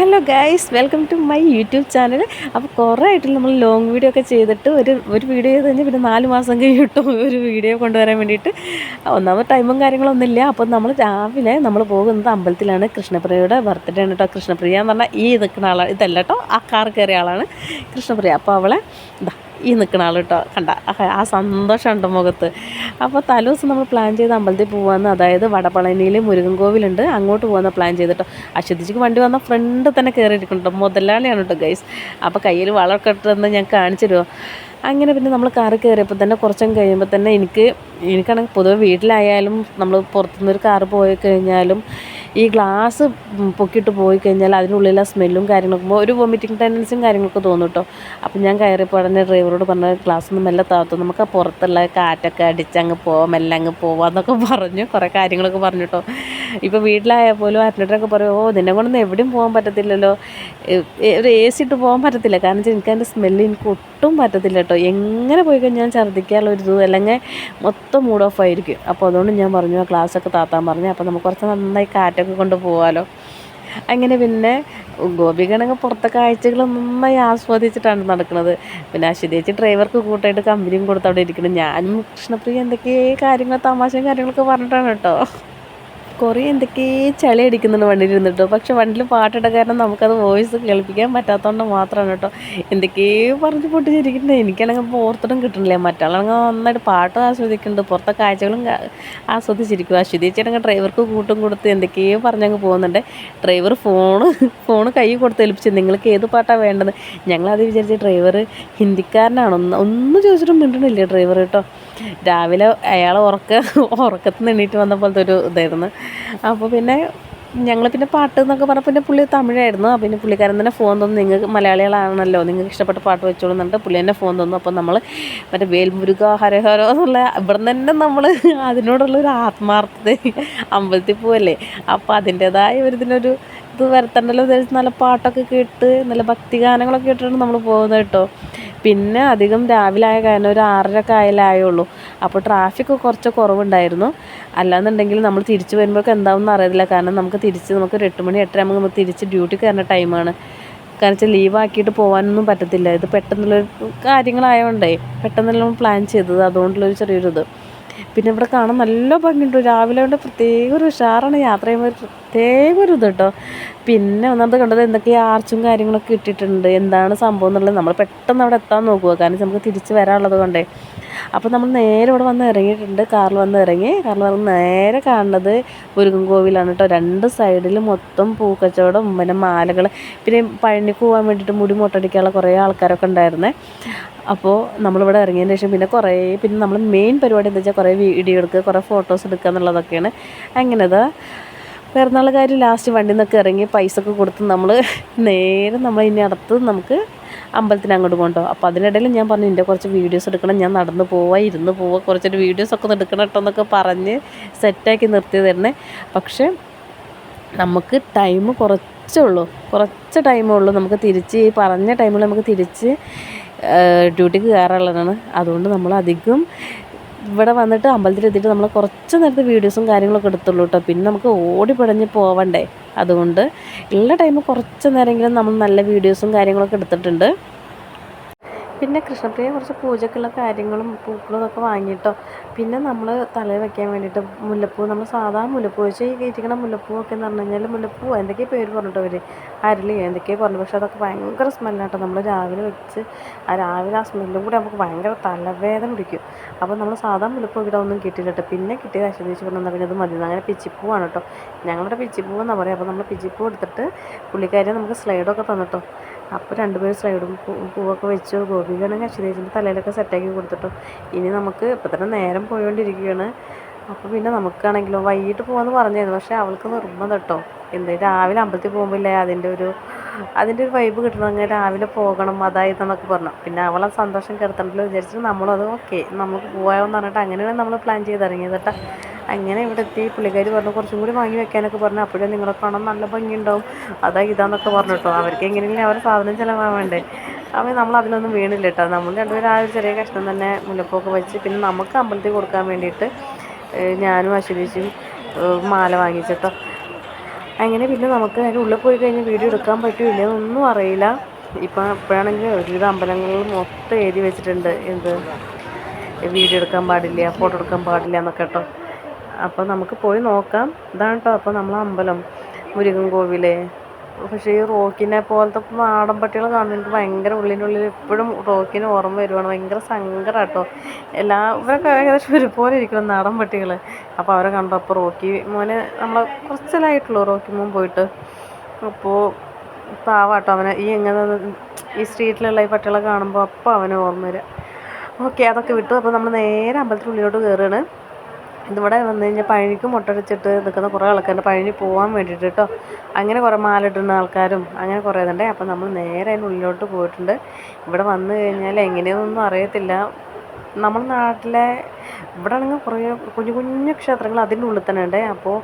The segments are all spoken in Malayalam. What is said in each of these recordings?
Hello guys welcome to my YouTube channel അപ്പോൾ കുറേ ആയിട്ട് നമ്മൾ ലോങ് വീഡിയോ ഒക്കെ ചെയ്തിട്ട് ഒരു ഒരു വീഡിയോ ചെയ്ത് കഴിഞ്ഞാൽ പിന്നെ നാല് മാസം കഴിയിട്ടും ഒരു വീഡിയോ കൊണ്ടുവരാൻ വേണ്ടിയിട്ട്. ഒന്നാമത് ടൈമും കാര്യങ്ങളൊന്നുമില്ല അപ്പോൾ നമ്മൾ രാവിലെ നമ്മൾ പോകുന്നത് അമ്പലത്തിലാണ്. കൃഷ്ണപ്രിയയുടെ ബർത്ത്ഡേ ആണ് കേട്ടോ കൃഷ്ണപ്രിയ എന്ന് പറഞ്ഞാൽ ഈ നിൽക്കുന്ന ആളാണ് ഇതല്ല കേട്ടോ ആ കാർ കയറിയ ആളാണ് കൃഷ്ണപ്രിയ. അപ്പോൾ അവളെ ഈ നിൽക്കണ ആൾ കേട്ടോ കണ്ട ആ സന്തോഷമുണ്ട് മുഖത്ത്. അപ്പോൾ തലേദിവസം നമ്മൾ പ്ലാൻ ചെയ്ത് അമ്പലത്തിൽ പോകാമെന്ന് അതായത് വടപളനിയിൽ മുരുകൻ കോവിലുണ്ട് അങ്ങോട്ട് പോകുന്ന പ്ലാൻ ചെയ്തിട്ടോ. അശ്വതിക്ക് വണ്ടി വന്ന ഫ്രണ്ട് തന്നെ കയറിയിരിക്കുന്നുണ്ടോ മുതലാളിയാണ് കേട്ടോ ഗൈസ് അപ്പോൾ കയ്യിൽ വളമൊക്കെ ഇട്ടെന്ന് ഞാൻ കാണിച്ചു തരുമോ അങ്ങനെ പിന്നെ നമ്മൾ കാറിൽ കയറിയപ്പോൾ തന്നെ കുറച്ചും കഴിയുമ്പോൾ തന്നെ എനിക്ക് എനിക്കാണെങ്കിൽ പൊതുവെ വീട്ടിലായാലും നമ്മൾ പുറത്തുനിന്നൊരു കാറ് പോയി കഴിഞ്ഞാലും ഈ ഗ്ലാസ് പൊക്കിയിട്ട് പോയി കഴിഞ്ഞാൽ അതിനുള്ളിലെ സ്മെല്ലും കാര്യങ്ങളൊക്കെ ഒരു വോമിറ്റിംഗ് ടെൻഡൻസിയും കാര്യങ്ങളൊക്കെ തോന്നും കേട്ടോ. അപ്പം ഞാൻ കയറിയപ്പോൾ ഉടനെ ഡ്രൈവറോട് പറഞ്ഞ ഗ്ലാസ് ഒന്നും മെല്ലെ താത്തു. നമുക്ക് പുറത്തുള്ള കാറ്റൊക്കെ അടിച്ച് അങ്ങ് പോവാം മെല്ലെ അങ്ങ് പോവാന്നൊക്കെ പറഞ്ഞു. കുറേ കാര്യങ്ങളൊക്കെ പറഞ്ഞു കേട്ടോ. ഇപ്പോൾ വീട്ടിലായാൽ പോലും അറ്റ്ലറ്റൊക്കെ പറയും ഓ നിന്നെ കൊണ്ടൊന്നും എവിടെയും പോകാൻ പറ്റത്തില്ലല്ലോ. ഒരു എ സി ഇട്ട് പോകാൻ പറ്റത്തില്ല. കാരണം വെച്ചാൽ എനിക്ക് അതിന്റെ സ്മെല്ല് എനിക്ക് ഒട്ടും പറ്റത്തില്ല കേട്ടോ. എങ്ങനെ പോയി കഴിഞ്ഞാൽ ഛർദ്ദിക്കാനുള്ള ഒരു ഇത് അല്ലെങ്കിൽ മൊത്തം മൂഡ് ഓഫ് ആയിരിക്കും. അപ്പോൾ അതുകൊണ്ട് ഞാൻ പറഞ്ഞു ആ ക്ലാസ്സൊക്കെ താത്താൻ പറഞ്ഞു. അപ്പോൾ നമുക്ക് കുറച്ച് നന്നായി കാറ്റൊക്കെ കൊണ്ട് പോകാമല്ലോ അങ്ങനെ പിന്നെ ഗോപികണങ്ങ് പുറത്തെ കാഴ്ചകൾ നന്നായി ആസ്വദിച്ചിട്ടാണ് നടക്കുന്നത്. പിന്നെ അശ്വതിയേച്ചി ഡ്രൈവർക്ക് കൂട്ടായിട്ട് കമ്പനിയും കൊടുത്ത് അവിടെ ഇരിക്കുന്നത് ഞാനും കൃഷ്ണപ്രിയ എന്തൊക്കെ കാര്യങ്ങൾ തമാശയും കാര്യങ്ങളൊക്കെ പറഞ്ഞിട്ടാണ് കേട്ടോ. കുറേ എന്തൊക്കെ ചളി അടിക്കുന്നുണ്ട് വണ്ടിയിൽ ഇരുന്നിട്ടോ. പക്ഷെ വണ്ടിയിൽ പാട്ടിട്ട കാരണം നമുക്കത് വോയിസ് കേൾപ്പിക്കാൻ പറ്റാത്തതുകൊണ്ട് മാത്രമാണ് കേട്ടോ. എന്തൊക്കെയോ പറഞ്ഞ് പൊട്ടിച്ചിരിക്കുന്നത് എനിക്കാണെങ്കിൽ ഓർത്തിട്ടും കിട്ടണില്ല മറ്റാളാണെങ്കിൽ നന്നായിട്ട് പാട്ടും ആസ്വദിക്കുന്നുണ്ട്. പുറത്തെ കാഴ്ചകളും ആസ്വദിച്ചിരിക്കും. അശ്വതിച്ചേട്ടങ്ങ് ഡ്രൈവർക്ക് കൂട്ടും കൊടുത്ത് എന്തൊക്കെയോ പറഞ്ഞങ്ങ് പോകുന്നുണ്ട്. ഡ്രൈവർ ഫോണ് ഫോണ് കൈ കൊടുത്ത് ഏൽപ്പിച്ച് നിങ്ങൾക്ക് ഏത് പാട്ടാണ് വേണ്ടത്? ഞങ്ങളത് വിചാരിച്ച് ഡ്രൈവർ ഹിന്ദിക്കാരനാണ്. ഒന്ന് ഒന്നും ചോദിച്ചിട്ടും മിണ്ടണില്ല ഡ്രൈവർ കേട്ടോ. രാവിലെ അയാൾ ഉറക്ക ഉറക്കത്തിൽ നിന്ന് എണീറ്റ് വന്ന പോലത്തെ ഒരു ഇതായിരുന്നു. അപ്പോൾ പിന്നെ ഞങ്ങൾ പിന്നെ പാട്ട് എന്നൊക്കെ പറഞ്ഞാൽ പിന്നെ പുള്ളി തമിഴായിരുന്നു. പിന്നെ പുള്ളിക്കാരൻ തന്നെ ഫോൺ തന്നു നിങ്ങൾക്ക് മലയാളികളാണല്ലോ നിങ്ങൾക്ക് ഇഷ്ടപ്പെട്ട പാട്ട് വെച്ചോളൂ എന്നിട്ട് പുള്ളി തന്നെ ഫോൺ തന്നു. അപ്പോൾ നമ്മൾ മറ്റേ വേൽമുരുക ഹരഹരോ എന്നുള്ള ഇവിടെ തന്നെ നമ്മൾ അതിനോടുള്ള ഒരു ആത്മാർത്ഥത അമ്പലത്തിൽ പോവല്ലേ. അപ്പോൾ അതിന്റേതായ ഒരു ഇതിനൊരു ഇത് വരത്തണ്ടല്ലോ നല്ല പാട്ടൊക്കെ കേട്ട് നല്ല ഭക്തിഗാനങ്ങളൊക്കെ കേട്ടിട്ടാണ് നമ്മൾ പോകുന്നത് കേട്ടോ. പിന്നെ അധികം രാവിലെ ആയ കാരണം ഒരു ആറരക്കെ ആയാലായുള്ളൂ അപ്പോൾ ട്രാഫിക് കുറച്ച് കുറവുണ്ടായിരുന്നു. അല്ലാന്നുണ്ടെങ്കിൽ നമ്മൾ തിരിച്ച് വരുമ്പോഴൊക്കെ എന്താവും അറിയത്തില്ല. കാരണം നമുക്ക് തിരിച്ച് നമുക്ക് ഒരു എട്ട് മണി എട്ടരയാകുമ്പോൾ നമുക്ക് തിരിച്ച് ഡ്യൂട്ടി കയറുന്ന ടൈമാണ് കാരണം വെച്ചാൽ ലീവ് ആക്കിയിട്ട് പോകാനൊന്നും പറ്റത്തില്ല. ഇത് പെട്ടെന്നുള്ളൊരു കാര്യങ്ങളായതുകൊണ്ടേ പെട്ടെന്നല്ല പ്ലാൻ ചെയ്തത്. അതുകൊണ്ടുള്ളൊരു ചെറിയൊരു ഇത് പിന്നെ ഇവിടെ കാണാൻ നല്ല ഭംഗിയുണ്ട്. രാവിലെ കൊണ്ട് പ്രത്യേക ഒരു ഉഷാറാണ് യാത്ര ചെയ്യുമ്പോൾ. പ്രത്യേക ഒരു ഇത് കേട്ടോ പിന്നെ ഒന്നാമത് കണ്ടത് എന്തൊക്കെ ആർച്ചും കാര്യങ്ങളൊക്കെ ഇട്ടിട്ടുണ്ട്. എന്താണ് സംഭവം എന്നുള്ളത് നമ്മൾ പെട്ടെന്ന് അവിടെ എത്താൻ നോക്കുക. കാരണം നമുക്ക് തിരിച്ച് വരാനുള്ളത് കൊണ്ടേ. അപ്പോൾ നമ്മൾ നേരെ ഇവിടെ വന്ന് ഇറങ്ങിയിട്ടുണ്ട്. കാറിൽ വന്ന് ഇറങ്ങി. കാറിൽ വന്ന് നേരെ കാണുന്നത് മുരുകൻ കോവിലാണ് കേട്ടോ രണ്ട് സൈഡിൽ മൊത്തം പൂക്കച്ചവടം പിന്നെ മാലകൾ പിന്നെ പഴനിക്ക് പോകാൻ വേണ്ടിയിട്ട് മുടി മുട്ടടിക്കാനുള്ള കുറേ ആൾക്കാരൊക്കെ ഉണ്ടായിരുന്നേ. അപ്പോൾ നമ്മളിവിടെ ഇറങ്ങിയതിന് ശേഷം പിന്നെ കുറേ പിന്നെ നമ്മൾ മെയിൻ പരിപാടി എന്താ വെച്ചാൽ കുറേ വീഡിയോ എടുക്കുക കുറേ ഫോട്ടോസ് എടുക്കുക എന്നുള്ളതൊക്കെയാണ്. അങ്ങനെതാ. പിറന്നാളുകാർ ലാസ്റ്റ് വണ്ടിയിൽ നിന്നൊക്കെ ഇറങ്ങി പൈസ ഒക്കെ കൊടുത്ത് നമ്മൾ നേരെ നമ്മൾ ഇനി അടുത്ത് നമുക്ക് അമ്പലത്തിന് അങ്ങോട്ട് പോകണ്ടോ? അപ്പോൾ അതിനിടയിൽ ഞാൻ പറഞ്ഞു എന്റെ കുറച്ച് വീഡിയോസ് എടുക്കണം. ഞാൻ നടന്ന് പോവാ ഇരുന്ന് പോവാ. കുറച്ചൊരു വീഡിയോസ് ഒക്കെ എടുക്കണം കേട്ടോ എന്നൊക്കെ പറഞ്ഞ് സെറ്റാക്കി നിർത്തി തരണേ പക്ഷേ നമുക്ക് ടൈം കുറച്ചേ ഉള്ളൂ. കുറച്ച് ടൈമേ ഉള്ളൂ. നമുക്ക് തിരിച്ച് ഈ പറഞ്ഞ ടൈമിൽ നമുക്ക് തിരിച്ച് ഡ്യൂട്ടിക്ക് കയറാനുള്ളതാണ് അതുകൊണ്ട് നമ്മൾ അധികം ഇവിടെ വന്നിട്ട് അമ്പലത്തിൽ എത്തിയിട്ട് നമ്മൾ കുറച്ച് നേരത്തെ വീഡിയോസും കാര്യങ്ങളൊക്കെ എടുത്തുള്ളൂ കേട്ടോ. പിന്നെ നമുക്ക് ഓടി പിടഞ്ഞ് പോവണ്ടേ? അതുകൊണ്ട് എല്ലാ ടൈമും കുറച്ച് നേരമെങ്കിലും നമ്മൾ നല്ല വീഡിയോസും കാര്യങ്ങളൊക്കെ എടുത്തിട്ടുണ്ട്. പിന്നെ കൃഷ്ണപ്രിയ കുറച്ച് പൂജക്കുള്ള കാര്യങ്ങളും പൂക്കളും ഒക്കെ വാങ്ങിയിട്ടോ. പിന്നെ നമ്മൾ തലയിൽ വെക്കാൻ വേണ്ടിയിട്ട് മുല്ലപ്പൂ നമ്മൾ സാധാ മുല്ലപ്പൂ വെച്ച് ഈ കയറ്റിക്കണ മുല്ലപ്പൂ ഒക്കെ എന്ന് പറഞ്ഞു കഴിഞ്ഞാൽ മുല്ലപ്പൂ എന്തൊക്കെയോ പേര് പറഞ്ഞിട്ടോ അവർ അരളി എന്തൊക്കെയോ പറഞ്ഞു പക്ഷേ അതൊക്കെ ഭയങ്കര സ്മെല്ലാട്ടോ നമ്മൾ രാവിലെ വെച്ച് ആ രാവിലെ ആ സ്മെല്ലും കൂടി നമുക്ക് ഭയങ്കര തലവേദന പിടിക്കും. അപ്പോൾ നമ്മൾ സാധാ മുല്ലപ്പൂ ഇവിടെ ഒന്നും കിട്ടിയില്ല കേട്ടോ. പിന്നെ കിട്ടിയത് അശ്വതിച്ച് പറഞ്ഞാൽ പിന്നെ അത് മതി. അങ്ങനെ പിച്ചിപ്പൂവാണ് കേട്ടോ. ഞങ്ങളുടെ പിച്ചിപ്പൂ എന്നാണ് പറയുക അപ്പോൾ നമ്മൾ പിച്ചിപ്പൂ എടുത്തിട്ട് പുള്ളിക്കാരി നമുക്ക് സ്ലൈഡൊക്കെ തന്നിട്ടോ. അപ്പോൾ രണ്ടുപേരും സൈഡും പൂവൊക്കെ വെച്ചു ഗോപികയാണെങ്കിൽ അശ്വതേച്ചിന്റെ തലയിലൊക്കെ സെറ്റാക്കി കൊടുത്തിട്ടു. ഇനി നമുക്ക് ഇപ്പം തന്നെ നേരം പോയോണ്ടിരിക്കുകയാണ്. അപ്പോൾ പിന്നെ നമുക്കാണെങ്കിലോ വൈകിട്ട് പോകാമെന്ന് പറഞ്ഞായിരുന്നു. പക്ഷേ അവൾക്ക് നിർബന്ധം കേട്ടോ എന്തേ രാവിലെ അമ്പലത്തിൽ പോകുമ്പോഴേ അതിന്റെ ഒരു അതിന്റെ ഒരു വൈബ് കിട്ടണമെങ്കിൽ രാവിലെ പോകണം അതായതെന്നൊക്കെ പറഞ്ഞു. പിന്നെ അവളെ സന്തോഷം കെടുത്തണ്ടല്ലോ വിചാരിച്ചിട്ട് നമ്മളത് ഓക്കെ നമുക്ക് പോകാമെന്ന് പറഞ്ഞിട്ട് അങ്ങനെയാണ് നമ്മൾ പ്ലാൻ ചെയ്തിറങ്ങിയത് കേട്ടോ അങ്ങനെ ഇവിടെ എത്തി? പുള്ളിക്കാർ പറഞ്ഞു കുറച്ചും കൂടി വാങ്ങി വെക്കാനൊക്കെ പറഞ്ഞു. അപ്പോഴേ നിങ്ങളെ കാണാൻ നല്ല ഭംഗിയുണ്ടാവും. അതാ ഇതാന്നൊക്കെ പറഞ്ഞു കേട്ടോ. അവർക്ക് എങ്ങനെയെങ്കിലും അവരെ സാധനം ചിലവാൻ വേണ്ടേ. അപ്പോൾ നമ്മൾ അതിലൊന്നും വീണില്ല കേട്ടോ. നമ്മൾ രണ്ടുപേരും ആ ഒരു ചെറിയ കഷ്ണം തന്നെ മുല്ലപ്പൊക്കെ വെച്ച് പിന്നെ നമുക്ക് അമ്പലത്തിൽ കൊടുക്കാൻ വേണ്ടിയിട്ട് ഞാനും അശ്വതിച്ചും മാല വാങ്ങിച്ചിട്ടോ അങ്ങനെ പിന്നെ നമുക്ക് അതിന്റെ ഉള്ളിൽ പോയി കഴിഞ്ഞാൽ വീഡിയോ എടുക്കാൻ പറ്റില്ല ഇല്ലയെന്നൊന്നും അറിയില്ല. ഇപ്പം ഇപ്പോഴാണെങ്കിൽ ഒരുവിധ അമ്പലങ്ങളിൽ മൊത്തം എഴുതി വെച്ചിട്ടുണ്ട്. എന്ത്? വീഡിയോ എടുക്കാൻ പാടില്ല ഫോട്ടോ എടുക്കാൻ പാടില്ല എന്നൊക്കെ കേട്ടോ. അപ്പോൾ നമുക്ക് പോയി നോക്കാം. ഇതാണ് കേട്ടോ അപ്പോൾ നമ്മൾ അമ്പലം മുരുകൻ കോവിലേ. പക്ഷേ ഈ റോക്കിനെ പോലത്തെ നാടൻ പട്ടികൾ കാണുമ്പോൾ എനിക്ക് ഭയങ്കര ഉള്ളിന്റെ ഉള്ളിൽ എപ്പോഴും റോക്കിന് ഓർമ്മ വരുവാണ്. ഭയങ്കര സങ്കടം കേട്ടോ എല്ലാ ഇവരൊക്കെ ഏകദേശം ഒരുപോലെ ഇരിക്കണം നാടൻ പട്ടികൾ അപ്പോൾ അവരെ കണ്ടപ്പോൾ അപ്പോൾ റോക്കി മോനെ നമ്മളെ കുറച്ചിലായിട്ടുള്ളൂ റോക്കി മോൻ പോയിട്ട്. അപ്പോൾ പാവാട്ടോ അവനെ. ഈ എങ്ങനെ ഈ സ്ട്രീറ്റിലുള്ള ഈ പട്ടികളെ കാണുമ്പോൾ അപ്പോൾ അവന് ഓർമ്മ വരിക ഓക്കെ അതൊക്കെ വിട്ടു. അപ്പോൾ നമ്മൾ നേരെ അമ്പലത്തിനുള്ളിലോട്ട് കയറുകയാണ് ഇതിവിടെ വന്നു കഴിഞ്ഞാൽ പഴനിക്ക് മുട്ടടിച്ചിട്ട് നിൽക്കുന്ന കുറേ ആൾക്കാരുണ്ട്. പഴനി പോകാൻ വേണ്ടിയിട്ട് കേട്ടോ. അങ്ങനെ കുറേ മാലിടുന്ന ആൾക്കാരും അങ്ങനെ കുറേ ഇതുണ്ട്. അപ്പം നമ്മൾ നേരെ അതിന്റെ ഉള്ളിലോട്ട് പോയിട്ടുണ്ട്. ഇവിടെ വന്നു കഴിഞ്ഞാൽ എങ്ങനെയൊന്നും അറിയത്തില്ല. നമ്മൾ നാട്ടിലെ ഇവിടെ ആണെങ്കിൽ കുറേ കുഞ്ഞു കുഞ്ഞു ക്ഷേത്രങ്ങൾ അതിന്റെ ഉള്ളിൽ തന്നെ ഉണ്ട്. അപ്പോൾ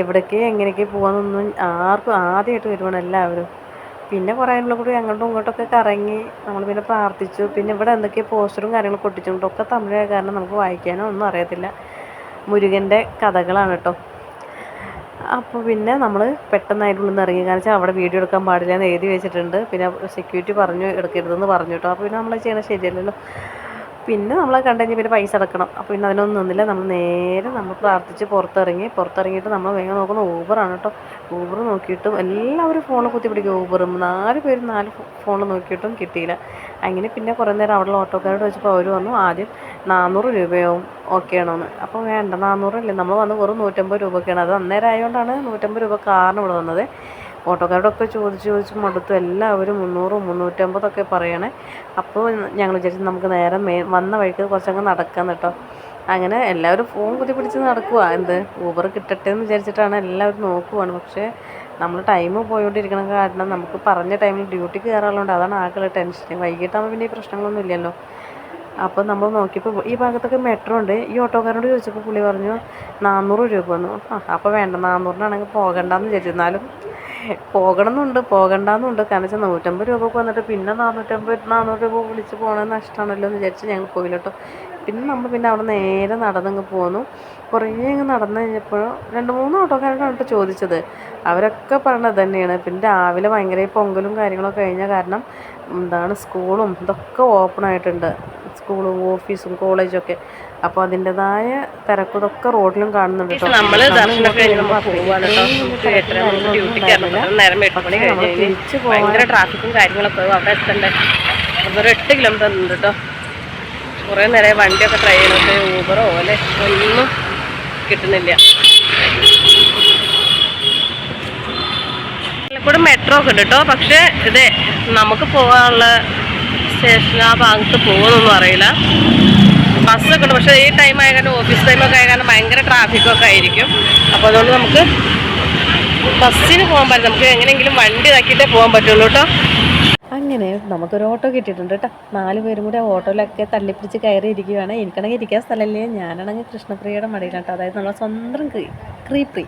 എവിടേക്ക് എങ്ങനെയൊക്കെ പോകാമെന്നൊന്നും ആർക്കും ആദ്യമായിട്ട് വരുവാണ് എല്ലാവരും. പിന്നെ കുറേ അതിനുള്ള കൂടി അങ്ങോട്ടും ഇങ്ങോട്ടൊക്കെ കറങ്ങി നമ്മൾ പിന്നെ പ്രാർത്ഥിച്ചു. പിന്നെ ഇവിടെ എന്തൊക്കെയോ പോസ്റ്ററും കാര്യങ്ങളൊക്കെ ഒട്ടിച്ചുകൊണ്ടൊക്കെ തമിഴായ കാരണം നമുക്ക് വായിക്കാനോ ഒന്നും അറിയത്തില്ല. മുരുകന്റെ കഥകളാണ് കേട്ടോ. അപ്പോൾ പിന്നെ നമ്മൾ പെട്ടെന്ന് അതിന്റെ ഉള്ളിൽ നിന്ന് ഇറങ്ങി കാണിച്ചാൽ അവിടെ വീഡിയോ എടുക്കാൻ പാടില്ല എന്ന് എഴുതി വെച്ചിട്ടുണ്ട്. പിന്നെ സെക്യൂരിറ്റി പറഞ്ഞു എടുക്കരുതെന്ന് പറഞ്ഞു കേട്ടോ അപ്പോൾ പിന്നെ നമ്മൾ ചെയ്യണത് ശരിയല്ലല്ലോ. പിന്നെ നമ്മൾ കണ്ടുകഴിഞ്ഞാൽ പിന്നെ പൈസ അടക്കണം. അപ്പോൾ പിന്നെ അതിനൊന്നും നിന്നില്ല. നമ്മൾ നേരെ നമ്മൾ പ്രാർത്ഥിച്ച് പുറത്തിറങ്ങി. പുറത്തിറങ്ങിയിട്ട് നമ്മൾ വേഗം നോക്കുന്ന ഊബറാണ് കേട്ടോ. ഊബർ നോക്കിയിട്ടും എല്ലാവരും ഫോണിൽ കുത്തി പിടിക്കും ഊബറും നാല് പേരും നാല് ഫോണിൽ നോക്കിയിട്ടും കിട്ടിയില്ല. അങ്ങനെ പിന്നെ കുറേ നേരം അവിടെ ഓട്ടോക്കാരോട് വെച്ചപ്പോൾ അവർ വന്നു. ആദ്യം നാനൂറ് രൂപയാവും ഓക്കെ ആണോന്ന് അപ്പോൾ വേണ്ട നാനൂറല്ലേ നമ്മൾ വന്ന് വെറും നൂറ്റമ്പത് രൂപയ്ക്കാണ് അത് അന്നേരം ആയതുകൊണ്ടാണ് നൂറ്റമ്പത് രൂപ കാറിന് ഇവിടെ വന്നത്. ഓട്ടോക്കാരോടൊക്കെ ചോദിച്ച് ചോദിച്ച് മടുത്തു. എല്ലാവരും മുന്നൂറും മുന്നൂറ്റമ്പതൊക്കെ പറയണേ. അപ്പോൾ ഞങ്ങൾ വിചാരിച്ചു നമുക്ക് നേരെ മേ വന്ന വഴിക്ക് കുറച്ചങ്ങ് നടക്കാം കേട്ടോ. അങ്ങനെ എല്ലാവരും ഫോൺ കുത്തി പിടിച്ച് നടക്കുക എന്ത്? ഊബർ കിട്ടട്ടെ എന്ന് വിചാരിച്ചിട്ടാണ് എല്ലാവരും നോക്കുവാണ്. പക്ഷേ നമ്മൾ ടൈം പോയോണ്ടിരിക്കണം കാരണം നമുക്ക് പറഞ്ഞ ടൈമിൽ ഡ്യൂട്ടിക്ക് കയറാനുള്ളതുകൊണ്ട് അതാണ് ആകെ ടെൻഷൻ വൈകിട്ടാകുമ്പോൾ പിന്നെ ഈ പ്രശ്നങ്ങളൊന്നും ഇല്ലല്ലോ. അപ്പോൾ നമ്മൾ നോക്കിയപ്പോൾ ഈ ഭാഗത്തൊക്കെ മെട്രോ ഉണ്ട്. ഈ ഓട്ടോക്കാരനോട് ചോദിച്ചപ്പോൾ പുള്ളി പറഞ്ഞു നാനൂറ് രൂപ എന്ന് ആ അപ്പോൾ വേണ്ട നാനൂറിനാണെങ്കിൽ പോകണ്ടെന്ന് വിചാരിച്ചു. എന്നാലും പോകണമെന്നുണ്ട് പോകണ്ടെന്നുണ്ട്. കാരണം വെച്ചാൽ നൂറ്റമ്പത് രൂപക്ക് വന്നിട്ട് പിന്നെ നാനൂറ്റമ്പത് നാനൂറ് രൂപ വിളിച്ച് പോകണത് നഷ്ടമാണല്ലോ എന്ന് വിചാരിച്ച് ഞങ്ങൾ പോയില്ല കേട്ടോ. പിന്നെ നമ്മൾ പിന്നെ അവിടെ നേരെ നടന്നങ്ങ് പോന്നു. കുറേ അങ്ങ് നടന്നു കഴിഞ്ഞപ്പോൾ രണ്ട് മൂന്ന് ഓട്ടോക്കാരോടാണ് കേട്ടോ ചോദിച്ചത്. അവരൊക്കെ പറഞ്ഞത് തന്നെയാണ്. പിന്നെ രാവിലെ ഭയങ്കര പൊങ്കലും കാര്യങ്ങളൊക്കെ കഴിഞ്ഞ കാരണം എന്താണ് സ്കൂളും ഇതൊക്കെ ഓപ്പൺ ആയിട്ടുണ്ട്. സ്കൂളും ഓഫീസും കോളേജും ഒക്കെ അപ്പോൾ അതിന്റെതായ തിരക്കുതൊക്കെ റോഡിലും കാണുന്നുണ്ട് കഴിഞ്ഞ് ട്രാഫിക്കും കാര്യങ്ങളൊക്കെ. അവിടെ എത്തണ്ടേ? ഒരു എട്ട് കിലോമീറ്റർ ഉണ്ട് കേട്ടോ. കുറേ നേരം വണ്ടിയൊക്കെ ട്രൈ ചെയ്യുന്നത് ഊബറോ അല്ലെ? ഒന്നും കിട്ടുന്നില്ല. കൂടെ മെട്രോ ഒക്കെ ഉണ്ട് കേട്ടോ. പക്ഷേ ഇത് നമുക്ക് പോകാനുള്ള സ്റ്റേഷൻ ആ ഭാഗത്ത് പോകുന്നൊന്നും അറിയില്ല. ബസ്സൊക്കെ ഉണ്ട് പക്ഷേ ഈ ടൈം ആയ ഓഫീസ് ടൈമൊക്കെ ആയ ഭയങ്കര ട്രാഫിക്കൊക്കെ ആയിരിക്കും. അപ്പോൾ അതുകൊണ്ട് നമുക്ക് ബസ്സിന് പോകാൻ പറ്റും നമുക്ക് എങ്ങനെയെങ്കിലും വണ്ടി ഇതാക്കിയിട്ടേ പോകാൻ പറ്റുള്ളൂ കേട്ടോ. അങ്ങനെ നമുക്കൊരു ഓട്ടോ കിട്ടിയിട്ടുണ്ട് കേട്ടോ. നാല് പേരും കൂടെ ഓട്ടോയിലൊക്കെ തള്ളിപ്പിടിച്ച് കയറി ഇരിക്കുകയാണ് എനിക്കാണെങ്കിൽ ഇരിക്കാൻ സ്ഥലമല്ലേ. ഞാനാണെങ്കിൽ കൃഷ്ണപ്രിയയുടെ മടിയിലാണ് കേട്ടോ. അതായത് നമ്മളെ സ്വന്തം ക്രീ ക്രീപ്രി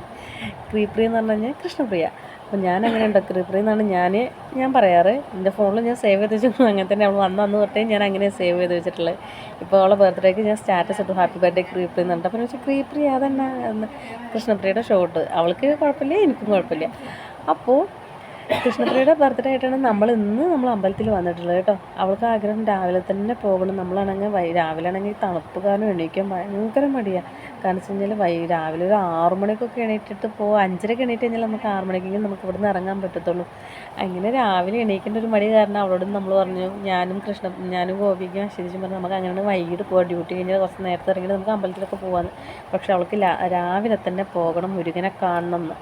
ക്രീപ്രി എന്ന് പറഞ്ഞു കഴിഞ്ഞാൽ കൃഷ്ണപ്രിയ. അപ്പോൾ ഞാൻ അങ്ങനെ ഉണ്ടോ? ക്രീപ്രി എന്നാണ് ഞാൻ ഞാൻ പറയാറ്. എന്റെ ഫോണിൽ ഞാൻ സേവ് ചെയ്ത് വെച്ചിട്ടുണ്ട് അങ്ങനെ തന്നെ. അവൾ വന്ന് അന്ന് തൊട്ടേ ഞാൻ അങ്ങനെ സേവ് ചെയ്ത് വെച്ചിട്ടുള്ളത് ഇപ്പോൾ അവളെ ബർത്ത്ഡേക്ക് ഞാൻ സ്റ്റാറ്റസ് ഇട്ടു. ഹാപ്പി ബർത്ത്ഡേ ക്രീപ്രി എന്നുണ്ട് അപ്പോൾ വെച്ചാൽ ക്രീപ്രി അതന്നെ? കൃഷ്ണപ്രിയയുടെ ഷോട്ട് അവൾക്ക് കുഴപ്പമില്ല എനിക്കും കുഴപ്പമില്ല. അപ്പോൾ കൃഷ്ണപ്രിയയുടെ ബർത്ത്ഡേ ആയിട്ടാണ് നമ്മൾ ഇന്ന് നമ്മൾ അമ്പലത്തിൽ വന്നിട്ടുള്ളത് കേട്ടോ. അവൾക്ക് ആഗ്രഹം രാവിലെ തന്നെ പോകണം. നമ്മളാണെങ്കിൽ രാവിലെ ആണെങ്കിൽ തണുപ്പ് കാരണം എണീക്കാൻ ഭയങ്കര മടിയാണ് കാരണം വെച്ച് കഴിഞ്ഞാൽ വൈ രാവിലെ ഒരു ആറു മണിക്കൊക്കെ എണീറ്റിട്ട് പോകും അഞ്ചരക്ക് എണീറ്റ് കഴിഞ്ഞാൽ നമുക്ക് ആറു മണിക്കെങ്കിലും നമുക്ക് ഇവിടുന്ന് ഇറങ്ങാൻ പറ്റത്തുള്ളൂ. അങ്ങനെ രാവിലെ എണീക്കേണ്ട ഒരു മടി കാരണം അവളോട് നമ്മൾ പറഞ്ഞു ഞാനും കൃഷ്ണ ഞാനും ഗോപിക്കും അശ്വതിച്ചും പറഞ്ഞു നമുക്ക് അങ്ങനെ വൈകിട്ട് പോകാം ഡ്യൂട്ടി കഴിഞ്ഞാൽ കുറച്ച് നേരത്തെ ഇറങ്ങിയിട്ട് നമുക്ക് അമ്പലത്തിലൊക്കെ പോകാമെന്ന് പക്ഷെ അവൾക്ക് രാവിലെ തന്നെ പോകണം മുരുകനെ കാണണം എന്ന്.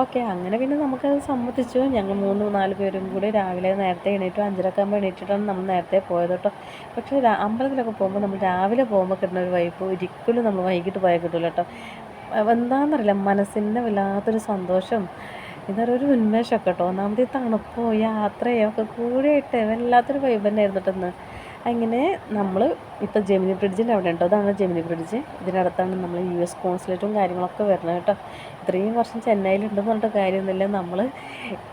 ഓക്കെ അങ്ങനെ പിന്നെ നമുക്കത് സമ്മതിച്ചു. ഞങ്ങൾ മൂന്ന് നാല് പേരും കൂടി രാവിലെ നേരത്തെ എണീറ്റു അഞ്ചരക്കാകുമ്പോൾ എണീറ്റിട്ടാണ് നമ്മൾ നേരത്തെ പോയത് കേട്ടോ. പക്ഷേ അമ്പലത്തിലൊക്കെ പോകുമ്പോൾ നമ്മൾ രാവിലെ പോകുമ്പോൾ കിട്ടുന്ന ഒരു വൈബ് ഒരിക്കലും നമ്മൾ വൈകിട്ട് പോയാൽ കിട്ടില്ല കേട്ടോ. എന്താണെന്നറിയില്ല മനസ്സിന്റെ വല്ലാത്തൊരു സന്തോഷം. ഇതൊരു ഒരു ഉന്മേഷമൊക്കെ കേട്ടോ. ഒന്നാമത് ഈ തണുപ്പോ യാത്രയോ ഒക്കെ കൂടിയിട്ട് വല്ലാത്തൊരു വൈബ് തന്നെ ആയിരുന്നു കേട്ടോ അങ്ങനെ നമ്മൾ ഇപ്പോൾ ജെമിനി ബ്രിഡ്ജിന്റെ അവിടെ ഉണ്ടോ അതാണ് ജെമിനി ബ്രിഡ്ജ്. ഇതിനടുത്താണ് നമ്മൾ യു എസ് കോൺസുലേറ്റും കാര്യങ്ങളൊക്കെ വരുന്നത് കേട്ടോ. ഇത്രയും വർഷം ചെന്നൈയിലുണ്ടെന്ന് പറഞ്ഞിട്ട് കാര്യമൊന്നുമില്ല. നമ്മൾ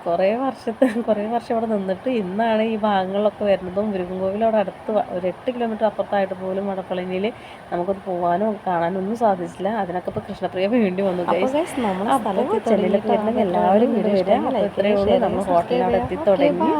കുറേ വർഷത്തെ കുറേ വർഷം ഇവിടെ നിന്നിട്ട് ഇന്നാണ് ഈ ഭാഗങ്ങളിലൊക്കെ വരുന്നതും മുരുകൻകോവിൽ അവിടെ അടുത്ത് ഒരു എട്ട് കിലോമീറ്റർ അപ്പുറത്തായിട്ട് പോലും വടപ്പളനിയിൽ നമുക്കത് പോകാനോ കാണാനോ ഒന്നും സാധിച്ചില്ല. അതിനൊക്കെ ഇപ്പോൾ കൃഷ്ണപ്രിയ വേണ്ടി വന്നു നമ്മൾ ചെന്നൈയിലൊക്കെ വരുന്നത് എല്ലാവരും വീട് അപ്പോൾ ഇത്രയേ നമ്മൾ ഹോട്ടലിൽ അവിടെ എത്തി തുടങ്ങി